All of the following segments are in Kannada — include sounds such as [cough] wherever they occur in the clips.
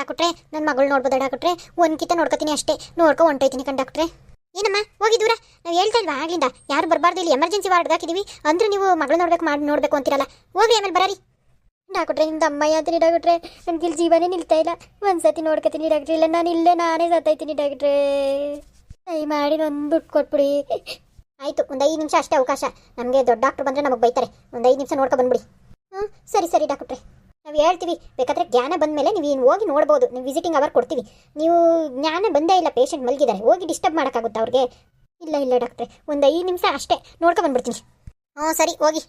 ಡಾಕ್ಟ್ರೆ ನನ್ನ ಮಗಳು ನೋಡ್ಬೋದಾ ಡಾಕ್ಟ್ರೆ ಒಂದ್ಕಿತ ನೋಡ್ಕೊತೀನಿ ಅಷ್ಟೇ. ನೋಡ್ಕೊ, ಹೊಂಟೋಯ್ತೀನಿ ಕಣ್ ಡಾಕ್ಟ್ರೆ. ಏನಮ್ಮ ಹೋಗಿ ದೂರ ನಾವು ಹೇಳ್ತಾ ಇಲ್ವಾ ಆಗ್ಲಿಂದ? ಯಾರು ಬರಬಾರ್ದು, ಇಲ್ಲಿ ಎಮರ್ಜೆನ್ಸಿ ವಾರ್ಡ್ ಹಾಕಿದೀವಿ. ಅಂದ್ರೆ ನೀವು ಮಗಳು ನೋಡ್ಬೇಕು ಮಾಡಿ, ನೋಡ್ಬೇಕು ಅಂತಿರಲ್ಲ. ಹೋಗ್ರಿ ಆಮೇಲೆ ಬರೀ ಡಾಕ್ಟ್ರೆ, ನಿಮ್ದು ಅಮ್ಮ ಯಾತ್ರ ಡಾಕ್ಟ್ರೆ ನನಗೆ ಇಲ್ಲಿ ಜೀವನೇ ನಿಲ್ತಾ ಇಲ್ಲ. ಒಂದ್ಸತಿ ನೋಡ್ಕೊತೀನಿ ಡಾಕ್ಟ್ರೆ. ಇಲ್ಲ, ನಾನು ಇಲ್ಲೇ, ನಾನೇ ಸತ್ತೈತೀನಿ ಡಾಕ್ಟ್ರೆ. ಕೈ ಮಾಡಿ ಒಂದು ದುಡ್ಡು ಕೊಟ್ಬಿಡಿ. ಆಯಿತು, ಒಂದು ಐದು ನಿಮಿಷ ಅಷ್ಟೇ ಅವಕಾಶ. ನಮಗೆ ದೊಡ್ಡ ಡಾಕ್ಟ್ರ್ ಬಂದರೆ ನಮಗೆ ಬೈತಾರೆ. ಒಂದು ಐದು ನಿಮಿಷ ನೋಡ್ಕೊ ಬಂದ್ಬಿಡಿ. ಹ್ಞೂ ಸರಿ ಸರಿ ಡಾಕ್ಟ್ರೆ. ನಾವು ಹೇಳ್ತೀವಿ, ಬೇಕಾದ್ರೆ ಜ್ಞಾನ ಬಂದ ಮೇಲೆ ನೀವು ಏನು ಹೋಗಿ ನೋಡ್ಬೋದು, ನೀವು ವಿಸಿಟಿಂಗ್ ಅವರ್ ಕೊಡ್ತೀವಿ. ನೀವು ಜ್ಞಾನ ಬಂದೇ ಇಲ್ಲ ಪೇಷಂಟ್ ಮಲಗಿದ್ದಾರೆ, ಹೋಗಿ ಡಿಸ್ಟರ್ಬ್ ಮಾಡೋಕ್ಕಾಗುತ್ತಾ ಅವ್ರಿಗೆ? ಇಲ್ಲ ಇಲ್ಲ ಡಾಕ್ಟ್ರೆ ಒಂದು ಐದು ನಿಮಿಷ ಅಷ್ಟೇ, ನೋಡ್ಕೊ ಬಂದ್ಬಿಡ್ತೀನಿ. ಹ್ಞೂ, ಸರಿ, ಹೋಗಿ.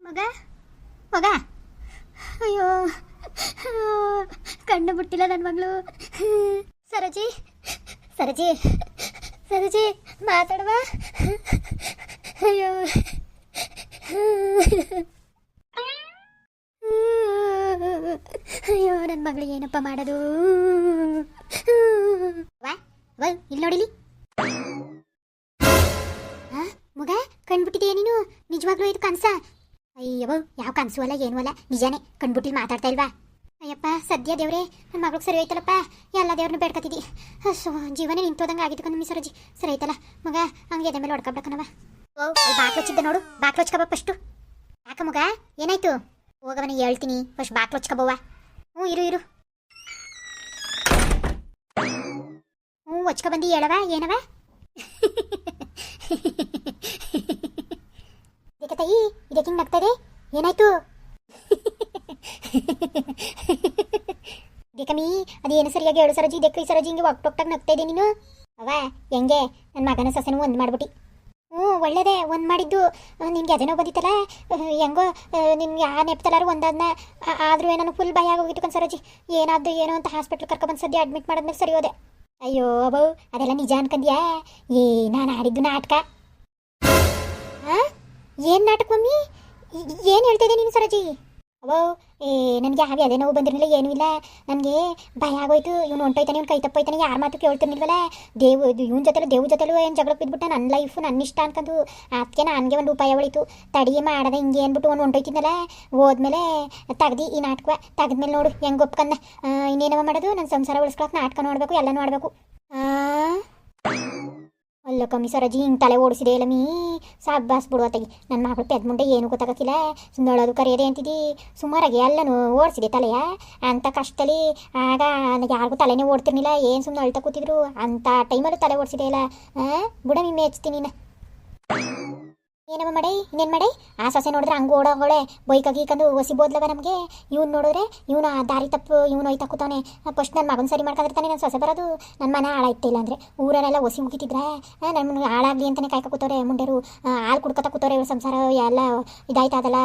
ಮಗ ಮಗ. ಅಯ್ಯೋ, ಕಣ್ಣು ಬಿಟ್ಟಿಲ್ಲ ನನ್ನ ಮಗಳು. ಸರಜಿ ಸರಜಿ ಸರಜಿ, ಮಾತಾಡುವ. ಅಯ್ಯೋ. ಅಯ್ಯೋ ನನ್ನ ಮಗಳು ಏನಪ್ಪ ಮಾಡೋದು? ವಾ ಇಲ್ಲಿ ನೋಡಿಲಿ. ಮಗ, ಕಣ್ಬಿಟ್ಟಿದೆಯಾ ನೀನು? ನಿಜವಾಗ್ಲೂ ಇದು ಕನ್ಸ? ಅಯ್ಯೋ, ಯಾವ ಕನ್ಸು ಅಲ್ಲ, ಏನೂ ಅಲ್ಲ. ನಿಜಾನೇ ಕಂಡ್ಬಿಟ್ಟಿಲ್ ಮಾತಾಡ್ತಾ ಇಲ್ವಾ? ಅಯ್ಯಪ್ಪ, ಸದ್ಯ ದೇವ್ರೆ ನನ್ನ ಮಗಳಿಗೆ ಸರಿ ಹೋಯ್ತಲ್ಲಪ್ಪ? ಎಲ್ಲ ದೇವ್ರನ್ನ ಬೇಡ್ಕೊತಿದ್ದಿ ಸೊ ಜೀವನೇ ನಿಂತೋದಂಗೆ ಆಗಿತ್ತು ಕಣ್ಣು ಮಿಸರಜಿ ಸರಿ ಆಯ್ತಲ್ಲ ಮಗ, ಹಂಗೆ ಎದೆ ಮೇಲೆ ಹೊಡ್ಕೊಬೇಕನವ ಓ ಬಾಕ್ಲಚ್ಚಿದ್ದೆ ನೋಡು. ಬಾಕ್ಲು ಹಚ್ಕೊಬ ಫಸ್ಟು. ಯಾಕ ಮಗ? ಏನಾಯ್ತು? ಹೋಗವನ ಹೇಳ್ತೀನಿ. ಫಸ್ಟ್ ಬಾಕ್ಲು ಹಚ್ಕೊಬವ್ವ ಹ್ಞೂ, ಇರು ಇರು. ಹ್ಞೂ ಹಚ್ಕೊ ಬಂದು ಹೇಳವ ಏನವ ತಾಯಿ ಇದಕ್ಕೆ ಹಿಂಗೆ ನಗ್ತದೆ ಏನಾಯ್ತು? ಇದಕ್ಕಮ್ಮಿ ಅದೇನು ಸರಿಯಾಗಿ ಹೇಳು ಸರಜಿ? ಇದಕ್ಕೆ ಈ ಸರಜಿ ಹಿಂಗೆ ಒಕ್ಟೊಕ್ಟಾಗಿ ನಗ್ತಾ ಇದೆ ನೀನು? ಅವ ಹೆಂಗೆ? ನನ್ನ ಮಗನ ಸೊಸೆನೂ ಒಂದು ಮಾಡ್ಬಿಟ್ಟು. ಹ್ಞೂ, ಒಳ್ಳೇದೇ. ಒಂದು ಮಾಡಿದ್ದು ನಿನಗೆ ಅದೇನೋ ಬಂದಿತ್ತಲ್ಲ? ಹೆಂಗೋ ನಿನ್ಗೆ ಆ ನೆಪ್ತಲಾರು ಒಂದಾದ್ನ ಆದರೂ ಏನೋ ಫುಲ್ ಭಯ ಆಗೋಗಿತ್ತು ಕನ್ ಸರಜಿ. ಏನಾದ್ದು ಏನೋ ಅಂತ ಹಾಸ್ಪಿಟ್ಲ್ ಕರ್ಕೊಬಂದು ಸದ್ಯ ಅಡ್ಮಿಟ್ ಮಾಡಿದ್ಮೇಲೆ ಸರಿ ಹೋದೆ. ಅಯ್ಯೋ, ಅಬೌ, ಅದೆಲ್ಲ ನಿಜ ಅನ್ಕಂದ್ಯಾ? ಏ, ನಾನು ಆಡಿದ್ದು ನಾಟಕ. ಹಾಂ ಏನು ನಾಟಕ ಮಮ್ಮಿ? ಏನು ಹೇಳ್ತಿದ್ದೆ ನೀನು ಸರೋಜಿ? ಅವೋ, ಏ, ನನಗೆ ಹಾಗೆ ಅದೇ ನೋವು ಬಂದಿರಲಿಲ್ಲ, ಏನೂ ಇಲ್ಲ. ನನಗೆ ಭಯ ಆಗೋಯ್ತು. ಇವ್ನು ಹೊಂಟೋಯ್ತಾನೆ, ಇವ್ನು ಕೈ ತಪ್ಪೋಯ್ತಾನೆ, ಯಾರ ಮಾತು ಕೇಳ್ತಿರ್ಲಿಲ್ವಲ್ಲ. ದೇವ್, ಇವ್ನ ಜೊತೆಲೂ ದೇವ್ ಜೊತೆಲೂ ಏನು ಜಗಳಕ್ಕೆ ಬಿದ್ಬಿಟ್ಟೆ ನನ್ನ ಲೈಫು ನನ್ನ ಇಷ್ಟ ಅನ್ಕೊಂಡು ಅದಕ್ಕೆ ನನಗೆ ಒಂದು ಉಪಾಯ ಉಳಿತು ತಡಿ ಮಾಡದೆ ಹಿಂಗೆ ಅಂದ್ಬಿಟ್ಟು ಅವ್ನು ಹೊಂಟೋಯ್ತಿದ್ನಲ್ಲ. ಹೋದ್ಮೇಲೆ ತೆಗ್ದು ಈ ನಾಟಕ, ತೆಗೆದ್ಮೇಲೆ ನೋಡು, ಹೆಂಗೆ ಒಪ್ಕಂದ. ಇನ್ನೇನವ ಮಾಡೋದು? ನನ್ನ ಸಂಸಾರ ಉಳಿಸ್ಕೊಳಕ್ಕೆ ನಾಟಕ ನೋಡಬೇಕು, ಎಲ್ಲ ನೋಡಬೇಕು. ಅಲ್ಲ ಕಮ್ಮಿ ಸರಜಿ ಹಿಂಗೆ ತಲೆ ಓಡಿಸಿದೆ ಇಲ್ಲ ಮೀ ಸಾಬ್ಬಾಸ್ ಬಿಡುವ ತೆಗಿ. ನನ್ನ ಮಗಳು ಪೆದ್ ಮುಂಡೆ ಏನು ಗೊತ್ತಾಗಕ್ಕಿಲ್ಲ ಸುಮ್ಮಳೋದು ಕರೆಯದೆ ಅಂತಿದ್ದಿ ಸುಮಾರಾಗಿ ಎಲ್ಲನೂ ಓಡಿಸಿದೆ ತಲೆಯ. ಅಂತ ಕಷ್ಟದಲ್ಲಿ ಆಗ ಯಾರಿಗೂ ತಲೆನೇ ಓಡ್ತಿರ್ಲಿಲ್ಲ. ಏನು ಸುಮ್ಮನೆ ಅಳ್ತಾ ಕೂತಿದ್ರು. ಅಂತ ಟೈಮಲ್ಲೂ ತಲೆ ಓಡಿಸಿದೆ ಇಲ್ಲ ಬುಡ ಮೀ ಹಚ್ತೀನಿ ಏನಮ್ಮ ಮಾಡಿ? ಇನ್ನೇನು ಮಾಡಿ? ಆ ಸೊಸೆ ನೋಡಿದ್ರೆ ಹಂಗೆ ಓಡೋಗೋಳೆ ಬೈಕ್ ಗೀಕಂದು ಒಸಿ ಬೋದ್ಲವ ನಮಗೆ. ಇವ್ನು ನೋಡಿದ್ರೆ ಇವನು ದಾರಿ ತಪ್ಪು, ಇವನು ಹೋಯ್ತಾ ಕೂತವನೆ. ಫಸ್ಟ್ ನನ್ನ ಮಗನ ಸರಿ ಮಾಡ್ಕೊಂಡಿರ್ತಾನೆ ನನ್ನ ಸೊಸೆ ಬರೋದು. ನನ್ನ ಮನೆ ಹಾಳಾಯ್ತಿಲ್ಲ ಅಂದರೆ. ಊರಲ್ಲೆಲ್ಲ ಒಸಿ ಮುಗಿತಿದ್ರೆ? ನನ್ನ ಹಾಳಾಗ್ಲಿ ಅಂತಲೇ ಕಾಯ್ಕ ಕೂತವ್ರೆ ಮುಂಡೆರು. ಹಾಲು ಕುಡ್ಕೊತಾ ಕೂತವ್ರೆ ಇವ್ರ ಸಂಸಾರ, ಎಲ್ಲ ಇದಾಯ್ತು ಅದಲ್ಲ?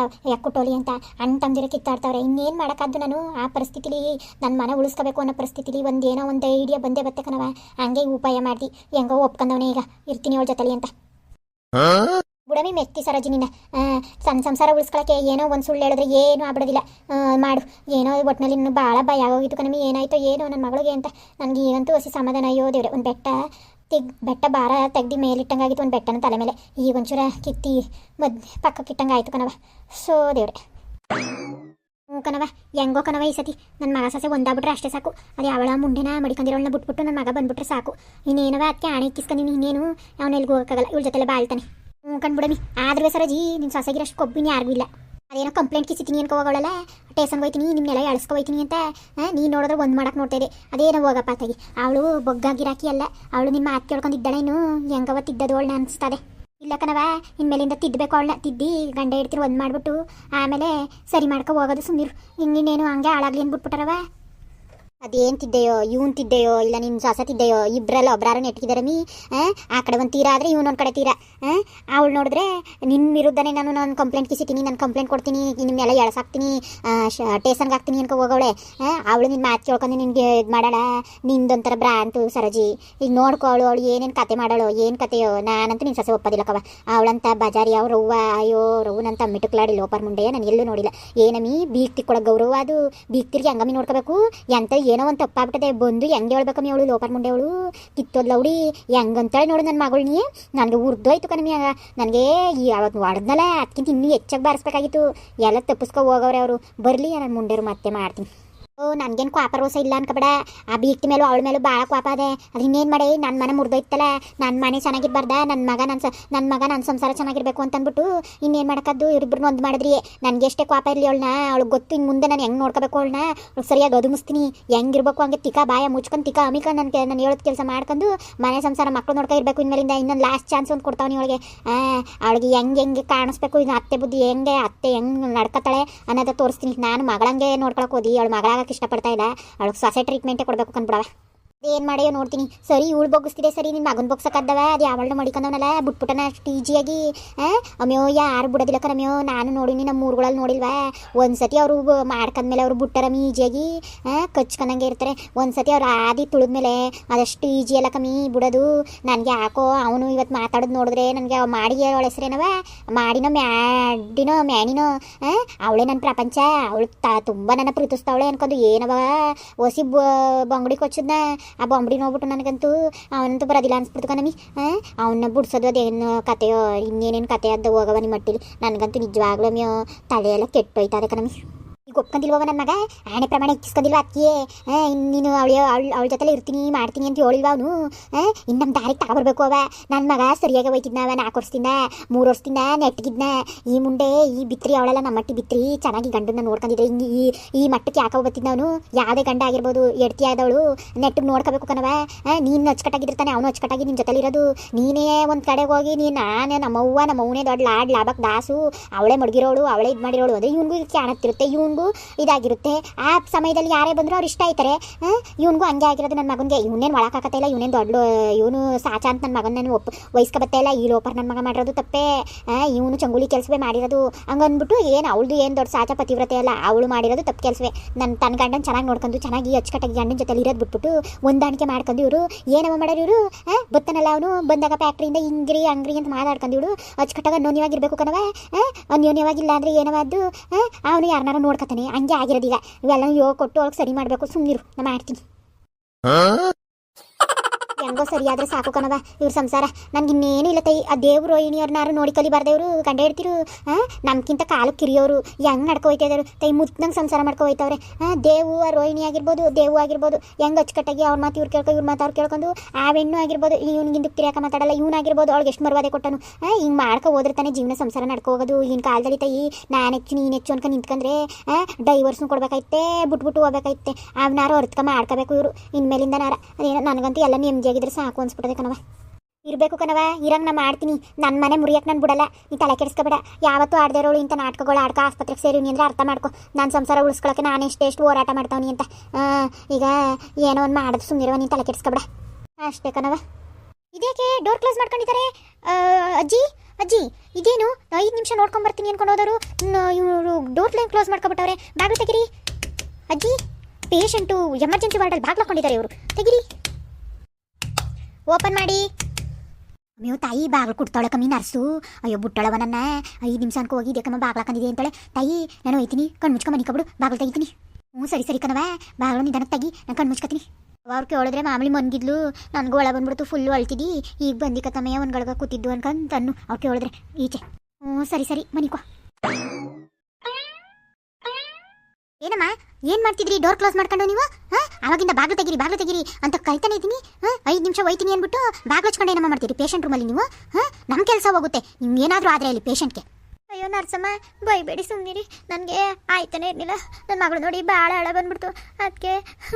ಅಂತ. ಅಣ್ಣ ತಮ್ಮದಿರ ಕಿತ್ತಾಡ್ತವ್ರೆ. ಇನ್ನೇನು ಮಾಡೋಕ್ಕಾದ್ದು ನಾನು? ಆ ಪರಿಸ್ಥಿತಿಲಿ ನನ್ನ ಮನೆ ಉಳಿಸ್ಕೋಬೇಕು ಅನ್ನೋ ಪರಿಸ್ಥಿತಿಲಿ ಒಂದು ಏನೋ ಒಂದು ಐಡಿಯಾ ಬಂದೇ ಬತ್ತೆ ಕಣವ ಹಂಗೆ ಉಪಾಯ ಮಾಡಿ ಹೆಂಗೋ ಒಪ್ಕೊಂಡವನೇ ಈಗ. ಇರ್ತೀನಿ ಅವಳ ಜೊತೆಲಿ ಅಂತ. ಬುಡಮಿ ಮೆತ್ತಿ ಸರೋಜಿನಿನ ಸಣ್ಣ ಸಂಸಾರ ಉಳಿಸ್ಕೊಳಕ್ಕೆ ಏನೋ ಒಂದು ಸುಳ್ಳು ಹೇಳಿದ್ರೆ ಏನೂ ಆಗ್ಬಿಡೋದಿಲ್ಲ. ಮಾಡು. ಏನೋ ಒಟ್ಟಿನಲ್ಲಿ ಇನ್ನು ಭಾಳ ಭಯ ಆಗೋಗಿತ್ತು ಕಣಮಿ ಏನಾಯ್ತೋ ಏನೋ ನನ್ನ ಮಗಳಿಗೆ ಅಂತ. ನನಗೆ ಈಗಂತೂ ಹಸಿ ಸಮಾಧಾನ. ಅಯ್ಯೋ ದೇವ್ರೆ, ಒಂದು ಬೆಟ್ಟ ತೆಗ್, ಬೆಟ್ಟ ಭಾರ ತೆಗ್ದು ಮೇಲಿಟ್ಟಂಗಾಗಿತ್ತು ಒಂದು ಬೆಟ್ಟನ ತಲೆ ಮೇಲೆ. ಈಗ ಒಂಚೂರ ಕಿತ್ತಿ ಮದ್ ಪಕ್ಕಕ್ಕಿಟ್ಟಂಗೆ ಆಯ್ತು ಕಣವ ಸೋ ದೇವ್ರೆ. ಕಣವ ಹೆಂಗೋ ಕಣವ ಈ ಸತಿ. ನನ್ನ ಮಗ ಸಸೆ ಒಂದಾಗ್ಬಿಟ್ರೆ ಅಷ್ಟೇ ಸಾಕು. ಅದು ಯಾವಳ ಮುಂಡೆನ ಮಡಿಕೊಂಡಿರೋಳನ್ನ ಬಿಟ್ಬಿಟ್ಟು ನನ್ನ ಮಗ ಬಂದ್ಬಿಟ್ರೆ ಸಾಕು. ಇನ್ನೇನವ ಅದಕ್ಕೆ ಆಣೆ ಇಕ್ಕಿಸ್ಕೊಂಡು ಇನ್ನೇನು ಅವನ ಎಲ್ಗೂ ಹೋಗೋಕ್ಕಾಗಲ್ಲ. ಇವಳ ಜೊತೆಲ್ಲ ಬಾಳ್ತಾನೆ. ಹ್ಞೂ ಕಂಡ್ಬಿಡಮಿ ಆದ್ರೆ ಸರಜಿ ನಿಮ್ಮ ಸೊಸೆಗಿರಷ್ಟು ಕೊಬ್ಬಿನ ಯಾರಿಗೂ ಇಲ್ಲ. ಅದೇನೋ ಕಂಪ್ಲೇಂಟ್ ಕಿಸಿತೀನಿ ಅನ್ಕೋ ಹೋಗೋಳಲ್ಲ ಟೇಸನ್ಗೆ ಹೋಯ್ತೀನಿ ನಿಮ್ಮನ್ನೆಲ್ಲ ಎಳ್ಸ್ಕೊ ಹೋಯ್ತೀನಿ ಅಂತ ನೀನು ನೋಡಿದ್ರೆ ಒಂದು ಮಾಡಕ್ಕೆ ನೋಡ್ತಾ ಇದೆ ಅದೇನೋ ಹೋಗಪ್ಪ ತಗಿ ಅವಳು ಬೊಗ್ಗಾಗಿರಾಕಿ ಅಲ್ಲ, ಅವಳು ನಿಮ್ಮ ಮಾತು ಕೇಳ್ಕೊಂಡಿದ್ದಾಳೆ ಇನ್ನು ಹೆಂಗವ ತಿದ್ದದು ಅವಳನ್ನ ಅನಿಸ್ತದೆ. ಇಲ್ಲ ಕಣವ ಇನ್ಮೇಲಿಂದ ತಿದ್ದಬೇಕು ಅವಳನ್ನ. ತಿದ್ದಿ, ಗಂಡ ಹಿಡ್ತಿರು ಒಂದು ಮಾಡಿಬಿಟ್ಟು, ಆಮೇಲೆ ಸರಿ ಮಾಡ್ಕೊ ಹೋಗೋದು ಸುಮ್ಮನಿರು ಹಿಂಗಿನ್ನೇನು ಹಂಗೆ ಹಾಳಾಗ್ಲಿ ಅಂದ್ಬಿಟ್ಬಿಟ್ಟಾರವ ಅದೇನ್ ತಿದ್ದೆಯೋ ಇವನ್ ತಿದ್ದೆಯೋ ಇಲ್ಲ ನಿನ್ ಸೊಸ ತಿದ್ದೆಯೋ ಇಬ್ರಲ್ಲ ಒಬ್ರಾರು ನೆಟ್ಕಿದಾರೆ ಮೀ ಆ, ಕಡೆ ಒಂದು ತೀರಾ ಆದರೆ ಇವನೊಂದು ಕಡೆ ತೀರ ಅವಳು ನೋಡಿದ್ರೆ ನಿನ್ ವಿರುದ್ಧನೇ ನಾನು ನಾನು ಕಂಪ್ಲೇಂಟ್ ಕಿಸಿತೀನಿ ನಾನು ಕಂಪ್ಲೇಂಟ್ ಕೊಡ್ತೀನಿ ನಿಮ್ಮನ್ನೆಲ್ಲ ಎಳ್ಸಾಕ್ತೀನಿ ಟೇಷನ್ಗೆ ಹಾಕ್ತೀನಿ ಅನ್ಕೊ ಹೋಗವಳೆ ಅವಳು ನಿನ್ನ ಮಾತು ಕೇಳ್ಕೊಂಡು ನಿನ್ಗೆ ಇದು ಮಾಡೋಣ ನಿಂದೊಂಥರ ಬ್ರಾಂತು ಸರಜಿ. ಈಗ ನೋಡ್ಕೊ ಅವಳು ಏನೇನು ಕತೆ ಮಾಡೋಳು ಏನು ಕತೆಯೋ ನಾನಂತೂ ನಿನ್ ಸೊಸೆ ಒಪ್ಪದಿಲ್ಲ ಕವ ಅವಳಂತ ಬಜಾರಿ ಅವ್ರ ಹೂವ ಅಯ್ಯೋ ರವ್ವನಂತ ಮಿಟುಕ್ಲಾಡಿ ಲೋಪರ್ ಮುಂಡೆ ನಾನು ಎಲ್ಲೂ ನೋಡಿಲ್ಲ. ಏನಮ್ಮಿ ಬೀಗ್ ಕೊಡೋ ಗೌರವ ಅದು ಬೀಗ್ ತಿರ್ಗಿ ಹಂಗಮ್ಮಿ ನೋಡ್ಕೋಬೇಕು ಎಂತ ಏನೋ ಒಂದು ತಪ್ಪಾಗ್ಬಿಟ್ಟದೆ. ಬಂದು ಹೆಂಗೆ ಹೇಳ್ಬೇಕಮ್ಮಿ ಅವಳು ಲೋಪರ್ ಮುಂಡೆ ಅವಳು? ಕಿತ್ತೋದ್ಲ ಅವಳಿ ಹೆಂಗಂತಾಳೆ ನೋಡು ನನ್ನ ಮಗಳ್ನಿ ನನಗೆ ಉರ್ದೋಯ್ತು ಕಣಮಿ ಆಗ. ನನಗೆ ಅವತ್ತು ಹೊಡೆದ್ನಲ್ಲ ಅದಕ್ಕಿಂತ ಇನ್ನೂ ಹೆಚ್ಚಾಗಿ ಬಾರಿಸ್ಬೇಕಾಗಿತ್ತು. ಎಲ್ಲ ತಪ್ಪಿಸ್ಕೊ ಹೋಗವ್ರೆ ಅವರು. ಬರಲಿ ನನ್ನ ಮುಂಡೆರು ಮತ್ತೆ ಮಾಡ್ತೀನಿ. ಓ, ನನ್ಗೇನು ಕ್ವಾಪ ರೋಸ ಇಲ್ಲ ಅನ್ಕಬೇಡ. ಆ ಬೀಕ್ತಿ ಮೇಲೂ ಅವಳ ಮೇಲೂ ಭಾಳ ಕ್ವಾಪ ಅದೇ. ಅದು ಇನ್ನೇನು ಮಾಡಿ? ನನ್ನ ಮನೆ ಮುರಿದೋಯ್ತಲ್ಲ. ನನ್ನ ಮನೆ ಚೆನ್ನಾಗಿರ್ಬಾರ್ದ? ನನ್ನ ಮಗ ನನ್ನ ನನ್ನ ಮಗ ನನ್ನ ಸಂಸಾರ ಚೆನ್ನಾಗಿರ್ಬೇಕು ಅಂತ ಅಂದ್ಬಿಟ್ಟು ಇನ್ನೇನು ಮಾಡಕದ್ದು? ಇವ್ರಿಬ್ರು ಒಂದು ಮಾಡಿದ್ರಿ ನನಗೆ ಎಷ್ಟೇ ಕ್ವಾಪ ಇರಲಿ ಅವಳನ್ನ ಅವಳಿಗೆ ಗೊತ್ತು ಇನ್ನು ಮುಂದೆ ನಾನು ಹೆಂಗೆ ನೋಡ್ಕೋಬೇಕು ಅವಳನ್ನ ಸರಿಯಾಗಿ ಅದುಮಿಸ್ತೀನಿ. ಹೆಂಗಿರ್ಬೇಕು ಹಂಗೆ ತಿಕ್ಕ ಬಾಯ ಮುಚ್ಕೊಂಡು ತಿಕ್ಕ ಅಮಿಕ ನನ್ನ ನಾನು ಹೇಳೋದು ಕೆಲಸ ಮಾಡ್ಕೊಂಡು ಮನೆ ಸಂಸಾರ ಮಕ್ಕಳು ನೋಡ್ಕೊ ಇರಬೇಕು ಇನ್ಮೇಲಿಂದ. ಇನ್ನೊಂದು ಲಾಸ್ಟ್ ಚಾನ್ಸ್ ಒಂದು ಕೊಡ್ತಾವನಿ ಅವಳಿಗೆ. ಅವಳಿಗೆ ಹೆಂಗೆ ಹೆಂಗೆ ಕಾಣಿಸ್ಬೇಕು? ಇನ್ನು ಅತ್ತೆ ಬುದ್ಧಿ ಹೆಂಗೆ? ಅತ್ತೆ ಹೆಂಗೆ ನಡ್ಕತ್ತಾಳೆ ಅನ್ನೋದ ತೋರಿಸ್ತೀನಿ. ನಾನು ಮಗಳಂಗೆ ನೋಡ್ಕೊಳಕ್ಕೆ ಹೋದಿ. ಅವಳು ಮಗಳಾಗಕ್ಕೆ ಇಷ್ಟಪಡ್ತಾ ಇಲ್ಲ. ಅವಳಿಗೆ ಸೊಸೆ ಟ್ರೀಟ್ಮೆಂಟೇ ಕೊಡಬೇಕು ಕಂದ್ಬಿಡವ ಏನು ಮಾಡ್ಯೋ ನೋಡ್ತೀನಿ. ಸರಿ, ಇವಳು ಬೊಗ್ಗಿಸ್ತಿದೆ ಸರಿ ನಿನ್ನ ಮಗನ ಬೊಗ್ಸಕ್ಕದ್ದವ ಅದು ಯಾವಳನ್ನ ಮಡಿಕೊಂಡವನಲ್ಲ, ಬಿಟ್ಬಿಟ್ಟನ ಅಷ್ಟು ಈಜಿಯಾಗಿ ಅಮ್ಯೋ, ಯಾರು ಬಿಡೋದಿಲ್ಲ ಕರಮ್ಯೋ ನಾನು ನೋಡಿನಿ ನಮ್ಮ ಊರುಗಳಲ್ಲಿ ನೋಡಿಲ್ವಾ? ಒಂದ್ಸತಿ ಅವರು ಮಾಡ್ಕೊಂಡ್ಮೇಲೆ ಅವರು ಬಿಟ್ಟಾರ ಈಜಿಯಾಗಿ ಕಚ್ಕೊಂಡಂಗೆ ಇರ್ತಾರೆ. ಒಂದ್ಸತಿ ಅವ್ರು ಆದಿ ತುಳಿದ್ಮೇಲೆ ಅದಷ್ಟು ಈಜಿ ಅಲ್ಲ ಕಮ್ಮಿ ಬಿಡೋದು, ನನಗೆ ಯಾಕೋ ಅವನು ಇವತ್ತು ಮಾತಾಡೋದು ನೋಡಿದ್ರೆ ನನಗೆ ಅವ ಮಾಡಿ ಅವಳ ಹೆಸರೇನವ? ಮಾಡಿನೋ ಮ್ಯಾಡಿನೋ, ಮ್ಯಾನಿನೋ ಅವಳೇ ನನ್ನ ಪ್ರಪಂಚ, ಅವಳು ತ, ತುಂಬ ನನ್ನ ಪ್ರೀತಿಸ್ತಾವಳೆ ಅನ್ಕೊಂಡು ಏನವ? ಒಸಿ ಬಂಗಡಿ ಕೊಚ್ಚದ್ನ? ಆ ಬೊಂಬಡಿ ನೋಡ್ಬಿಟ್ಟು ನನಗಂತೂ ಅವನಂತೂ ಬರೋದಿಲ್ಲ ಅನ್ಸ್ಬಿಡ್ತು ಕಣಮಿ ಅವನ್ನ ಬಿಡ್ಸೋದು ಅದೇನು ಕತೆಯೋ ಇನ್ನೇನೇನು ಕತೆ ಅದ ಹೋಗವ ನಿಮ್ಮ ಮಟ್ಟಿಲಿ ನನಗಂತೂ ನಿಜವಾಗ್ಲೂ ತಲೆಯೆಲ್ಲ ತಲೆ ಎಲ್ಲ ನಮಗೆ ಈಗ ನನ್ನ ಮಗ? ಆಣೆ ಪ್ರಮಾಣ ಇಕ್ಕಿಸ್ಕೊಂಡಿಲ್ವ ಅಕ್ಕಿಯೇ? ನೀನು ಅವಳ ಅವಳ ಅವಳ ಜೊತೆಲೆ ಇರ್ತೀನಿ, ಮಾಡ್ತೀನಿ ಅಂತ ಹೇಳಿಲ್ವ ಅವನು? ಇನ್ನು ನಮ್ಮ ದಾರಿಗೆ ತಗೊಬರ್ಬೇಕು ಅವ. ನನ್ನ ಮಗ ಸರಿಯಾಗಿ ಹೋಯ್ತಿದ್ನವ ನಾಲ್ಕು ವರ್ಷದಿಂದ, ಮೂರು ವರ್ಷದಿಂದ ನೆಟ್ಗಿದ್ನ. ಈ ಮುಂಡೆ ಈ ಬಿತ್ರಿ ಅವಳೆಲ್ಲ ನಮ್ಮ ಮಟ್ಟಿ ಬಿತ್ರಿ, ಚೆನ್ನಾಗಿ ಗಂಡನ್ನ ನೋಡ್ಕೊಂಡಿದ್ರೆ ಹಿಂಗೆ ಈ ಈ ಮಟ್ಟಕ್ಕೆ ಯಾಕೆ ಅವನು? ಯಾವುದೇ ಗಂಡ ಆಗಿರ್ಬೋದು ಎಡ್ತಿ ಆದವಳು, ನೆಟ್ಟಿಗೆ ನೋಡ್ಕೋಬೇಕು ಕಣವ ನೀನು ಅಚ್ಚುಕಟ್ಟಾಗಿರ್ತಾನೆ ಅವನು ಅಚ್ಚುಕಟ್ಟಾಗಿ ನಿನ್ನ ಜೊತೆಲಿ ಇರೋದು. ನೀನೇ ಒಂದು ಕಡೆಗೆ ಹೋಗಿ ನೀನು ನಾನೇ ನಮ್ಮವ್ವ ನಮ್ಮವನೇ ದೊಡ್ಡ ಲಾಡ್ ಲಾಭಕ್ಕೆ ದಾಸು, ಅವಳೇ ಮಡಗಿರೋಳು, ಅವಳೇ ಇದು ಮಾಡಿರೋಳು. ಅಂದರೆ ಇವನಿಗೂ ಕಾಣತ್ತಿರುತ್ತೆ, ಇವನಿಗೂ ಇದಾಗಿರುತ್ತೆ. ಆ ಸಮಯದಲ್ಲಿ ಯಾರೇ ಬಂದರೂ ಅವ್ರು ಇಷ್ಟ ಆಯ್ತಾರೆ. ಇವನಿಗೂ ಹಂಗೆ ಆಗಿರೋದು ನನ್ನ ಮಗನಿಗೆ. ಇವನೇನು ಒಳಕಾಕತ್ತ ಇಲ್ಲ, ಇವನೇನು ದೊಡ್ಡ ಇವನು ಸಾಚ ಅಂತ ನನ್ನ ಮಗನ ಒಪ್ ವಹಿಸ್ಕೊಬತ್ತೆ ಇಲ್ಲ, ಈ ಲೋಪರ್ ನನ್ನ ಮಗ ಮಾಡಿರೋದು ತಪ್ಪೇ. ಇವನು ಚಂಗುಲಿ ಕೆಲಸವೇ ಮಾಡಿರೋದು. ಹಂಗಂದ್ಬಿಟ್ಟು ಏನು, ಅವಳದು ಏನು ದೊಡ್ಡ ಸಾಚ ಪತಿವ್ರತೆ ಅಲ್ಲ ಅವಳು ಮಾಡಿರೋದು ತಪ್ಪು ಕೆಲಸವೇ. ನನ್ನ ತನ್ನ ಗಂಡನ ಚೆನ್ನಾಗಿ ನೋಡ್ಕೊಂಡು, ಚೆನ್ನಾಗಿ ಅಚ್ಚುಕಟ್ಟಾಗಿ ಗಂಡನ ಜೊತೆ ಇರೋದು ಬಿಟ್ಬಿಟ್ಟು ಹೊಂದಾಣಿಕೆ ಮಾಡ್ಕೊಂಡು ಇವರು. ಏನವ ಮಾಡೋರು ಇವರು? ಬತ್ತನಲ್ಲ ಅವನು? ಬಂದಾಗ ಫ್ಯಾಕ್ಟ್ರಿಯಿಂದ ಹಿಂಗ್ರಿ ಅಂಗ್ರಿ ಅಂತ ಮಾತಾಡ್ಕೊಂಡು ಇವಳು. ಅಚ್ಚುಕಟ್ಟಾಗಿ ಅನ್ಯೋನ್ಯವಾಗಿರ್ಬೇಕು ಕಣವ ಅನ್ಯೋನ್ಯವಾಗಿಲ್ಲ ಅಂದರೆ ಏನವಾದ್ದು ಅವನು ಯಾರನ್ನಾರು ನೋಡ್ಕೊತಾನೆ ಹಂಗೆ ಆಗಿರೋದಿಲ್ಲ ಇವೆಲ್ಲ ಯೋ ಕೊಟ್ಟು ಅವ್ರಿಗೆ ಸರಿ ಮಾಡಬೇಕು. ಸುಮ್ಮನಿರು ನಾ ಮಾಡ್ತೀನಿ. ಹೆಂಗೋ ಸರಿಯಾದ್ರೆ ಸಾಕು ಕಣವ ಇವ್ರ ಸಂಸಾರ. ನನ್ಗೆ ಇನ್ನೇನು ಇಲ್ಲ ತೈ ಆ ದೇವ್ರು ರೋಹಿಣಿಯವ್ರನ್ನಾರು ನೋಡಿ ಕಲಿ ಬಾರ್ದೇವ್ರು ಕಂಡ ಹಿಡ್ತಿರು. ಹಾಂ ನಮ್ಗಿಂತ ಕಾಲು ಕಿರಿಯೋರು. ಹೆಂಗೆ ನಡ್ಕೊ ಹೋಯ್ತಾ ತೈ ಮುತ್ತಂಗೆ ಸಂಸಾರ ಮಾಡ್ಕೊ ಹೋಯ್ತವ್ರೆ. ಹಾಂ ದೇವು, ಆ ರೋಹಿಣಿ ಆಗಿರ್ಬೋದು, ದೇವು ಆಗಿರ್ಬೋದು. ಹೆಂಗೆ ಅಚ್ಚುಕಟ್ಟಾಗಿ ಅವ್ರ ಮಾತು ಇವ್ರು ಕೇಳ್ಕೊ, ಇವ್ರ ಮಾತು ಅವ್ರು ಕೇಳ್ಕೊಂಡು ಆ ಹೆಣ್ಣು ಆಗಿರ್ಬೋದು. ಹಿಂದಕ್ಕೆ ತಿರಿಯಾಕ ಮಾತಾಡಲ್ಲ ಇವನಾಗಿರ್ಬೋದು ಅವ್ಳಿಗೆ ಎಷ್ಟು ಮರ್ವಾದೆ ಕೊಟ್ಟನು. ಹಾಂ ಹಿಂಗೆ ಮಾಡ್ಕೊ ಹೋದ್ರೆ ತಾನೇ ಜೀವನ ಸಂಸಾರ ನಡ್ಕೊ ಹೋಗೋದು. ಈಗಿನ ಕಾಲದಲ್ಲಿ ತೈ ನಾನು ಹೆಚ್ಚು, ನೀನು ಹೆಚ್ಚು ಅನ್ಕೊಂಡು ನಿಂತ್ಕೊಂಡ್ರೆ ಡೈವರ್ಸ್ನು ಕೊಡ್ಬೇಕಾಯ್ತೆ, ಬಿಟ್ಬಿಟ್ಟು ಹೋಗ್ಬೇಕಾಯ್ತೆ. ಅವನಾರು ಅರ್ತ್ಕ ಮಾಡ್ಕೋಬೇಕು ಇವರು. ಇನ್ಮೇಲಿಂದ ನಾರ. ನನಗಂತೂ ಎಲ್ಲ ನೆಮ್ಮದಿಯಾಗಿದ್ರೆ ಸಾಕು ಅನ್ಸ್ಬಿಟ್ಟದೆ ಕಣವ ಇರಬೇಕು ಕಣವ ಇರಂಗ್ ನಾ ಮಾಡ್ತೀನಿ. ನನ್ನ ಮನೆ ಮುರಿಯಕ್ಕೆ ನಾನು ಬಿಡಲ್ಲ. ನೀ ತಲೆ ಕೆಡಿಸ್ಕೊಬೇಡ. ಯಾವತ್ತೂ ಆಡದೇ ಇರೋಳು ಇಂಥ ನಾಟಕಗಳು ಆಡ್ಕ ಆಸ್ಪತ್ರೆಗೆ ಸೇರಿವ್ನಿ ಅಂದ್ರೆ ಅರ್ಥ ಮಾಡ್ಕೊ. ನಾನು ಸಂಸಾರ ಉಳಿಸ್ಕೊಳಕ್ಕೆ ನಾನು ಎಷ್ಟೆಷ್ಟು ಹೋರಾಟ ಮಾಡ್ತಾವನಿ ಅಂತ. ಈಗ ಏನೋ ಒಂದು ಮಾಡೋದು ಸುಮ್ಮನಿರುವ ನೀನು ತಲೆ ಕೆಡಿಸ್ಕೊಬೇಡ. ಅಷ್ಟೇ ಕಣವ ಇದೇಕೆ ಡೋರ್ ಕ್ಲೋಸ್ ಮಾಡ್ಕೊಂಡಿದ್ದಾರೆ? ಅಜ್ಜಿ ಅಜ್ಜಿ, ಇದೇನು? ಐದು ನಿಮಿಷ ನೋಡ್ಕೊಂಬರ್ತೀನಿ ಬರ್ತೀನಿ ಹೋದವರು ಇವರು ಡೋರ್ ಲೈನ್ ಕ್ಲೋಸ್ ಮಾಡ್ಕೊಬಿಟ್ಟವ್ರೆ. ಬಾಗಿಲು ತೆಗಿರಿ. ಅಜ್ಜಿ, ಪೇಷಂಟು ಎಮರ್ಜೆನ್ಸಿ ವಾರ್ಡಲ್ಲಿ ಬಾಗ್ಲು ಹಾಕೊಂಡಿದ್ದಾರೆ ಇವರು. ತೆಗಿರಿ. ಓಪನ್ ಮಾಡಿ. ಅಯ್ಯೋ, ತಾಯಿ ಬಾಗ್ಲು ಕೊಡ್ತಾಳೆ ಕಮ್ಮಿ ನರ್ಸು ಅಯ್ಯೋ, ಬುಟ್ಟಳವ ನನ್ನ. ಐದು ನಿಮಿಷ ಅನ್ಕೋ ಹೋಗಿ ಇದಕ್ಕಮ್ಮ ಬಾಗ್ಲು ಕಂದಿದೆ ಅಂತಾಳೆ. ತಾಯಿ, ನಾನು ಹೋಯ್ತೀನಿ. ಕಣ್ಣು ಮುಚ್ಕೊಂಡು ಮನೆ ಕಬಿಡು, ಬಾಗಿಲು ತೆಗಿತೀನಿ. ಹ್ಞೂ, ಸರಿ ಸರಿ ಕಣವ ಬಾಗ್ಲು ನಿಧಾನ ತೆಗಿ, ನಾನು ಕಣ್ಣು ಮುಚ್ಕೊತೀನಿ. ಅವ್ರು ಕೇಳಿದ್ರೆ ಮಾಮೂಲಿ ಮನ್ಗಿದ್ಲು ನನಗೂ ಒಳ ಬಂದ್ಬಿಡ್ತು ಫುಲ್ ಅಳ್ತಿದ್ದಿ ಈಗ ಬಂದಿಕ್ಕ ತಮ್ಮ ಒಂದು ಗಳಗ ಕೂತಿದ್ದು ಅನ್ಕಂತ ಅನ್ನು ಅವ್ರು ಕೇಳಿದ್ರೆ ಈಚೆ. ಹ್ಞೂ, ಸರಿ ಸರಿ ಮನಿಕೋ ಏನಮ್ಮ, ಏನ್ ಮಾಡ್ತಿದ್ರಿ? ಡೋರ್ ಕ್ಲೋಸ್ ಮಾಡ್ಕೊಂಡು ನೀವು? ಅವಾಗಿಂದ ಬಾಗಿಲು ತೆಗಿರಿ ಬಾಗಿಲು ತೆಗಿರಿ ಅಂತ ಕರಿತಾನೆ ಇದ್ದೀನಿ. ಐದು ನಿಮಿಷ ಹೋಯ್ತೀನಿ ಅಂದ್ಬಿಟ್ಟು ಬಾಗಿಲು ಹಚ್ಕೊಂಡು ಏನಮ್ಮ ಮಾಡ್ತೀರಿ? ಪೇಷಂಟ್ ರೂಮಲ್ಲಿ ನೀವು? ನಮ್ಮ ಕೆಲಸ ಹೋಗುತ್ತೆ. ನಿಮ್ಗೆ ಏನಾದರೂ ಆದರೆ ಅಲ್ಲಿ ಪೇಷಂಟ್ಗೆ ಅಯ್ಯೋ ನರ್ಸಮ್ಮ, ಬೈಬೇಡಿ ಸುಮ್ಮನಿರಿ ನನಗೆ ಆಯ್ತಾನೆ ಇರಲಿಲ್ಲ. ನನ್ನ ಮಗಳು ನೋಡಿ ಭಾಳ ಹಳ ಬಂದ್ಬಿಡ್ತು. ಅದಕ್ಕೆ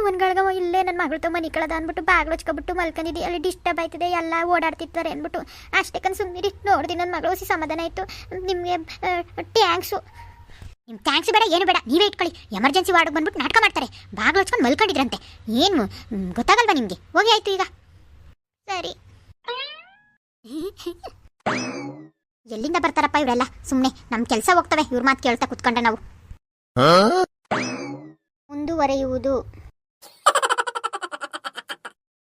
ಒಂದ್ಗಳ್ಗ ಇಲ್ಲೇ ನನ್ನ ಮಗಳು ಮನೆ ಕಳದ ಅಂದ್ಬಿಟ್ಟು ಬಾಗಿಲು ಹಚ್ಕೊಬಿಟ್ಟು ಮಲ್ಕೊಂಡಿದ್ದಿ ಅಲ್ಲಿ ಡಿಸ್ಟರ್ಬ್ ಆಯ್ತದೆ, ಎಲ್ಲ ಓಡಾಡ್ತಿರ್ತಾರೆ ಅಂದ್ಬಿಟ್ಟು. ಅಷ್ಟೇ ಕನ್ ಸುಮ್ಮನಿರಿ ನೋಡಿದೆ ನನ್ನ ಮಗಳು ಸಮಾಧಾನ ಆಯಿತು. ನಿಮಗೆ ಟ್ಯಾಂಕ್ಸು ನಿಮ್ಮ ಥ್ಯಾಂಕ್ಸ್ ಬೇಡ ಏನು ಬೇಡ ನೀವೇ ಇಟ್ಕೊಳ್ಳಿ. ಎಮರ್ಜೆನ್ಸಿ ವಾರ್ಡ್ ಬಂದ್ಬಿಟ್ಟು ನಾಟಕ ಮಾಡ್ತಾರೆ. ಬಾಗಿಲು ಹಚ್ಕೊಂಡು ಮಲ್ಕೊಂಡಿದ್ರಂತೆ. ಏನು ಗೊತ್ತಾಗಲ್ವಾ ನಿಮಗೆ? ಹೋಗಿ ಆಯ್ತು ಈಗ. ಸರಿ. [laughs] ಎಲ್ಲಿಂದ ಬರ್ತಾರಪ್ಪ ಇವರೆಲ್ಲ? ಸುಮ್ಮನೆ ನಮ್ಮ ಕೆಲಸ ಹೋಗ್ತವೆ. ಇವ್ರ ಮಾತು ಕೇಳ್ತಾ ಕುತ್ಕೊಂಡೆ ನಾವು. ಮುಂದುವರೆಯುವುದು.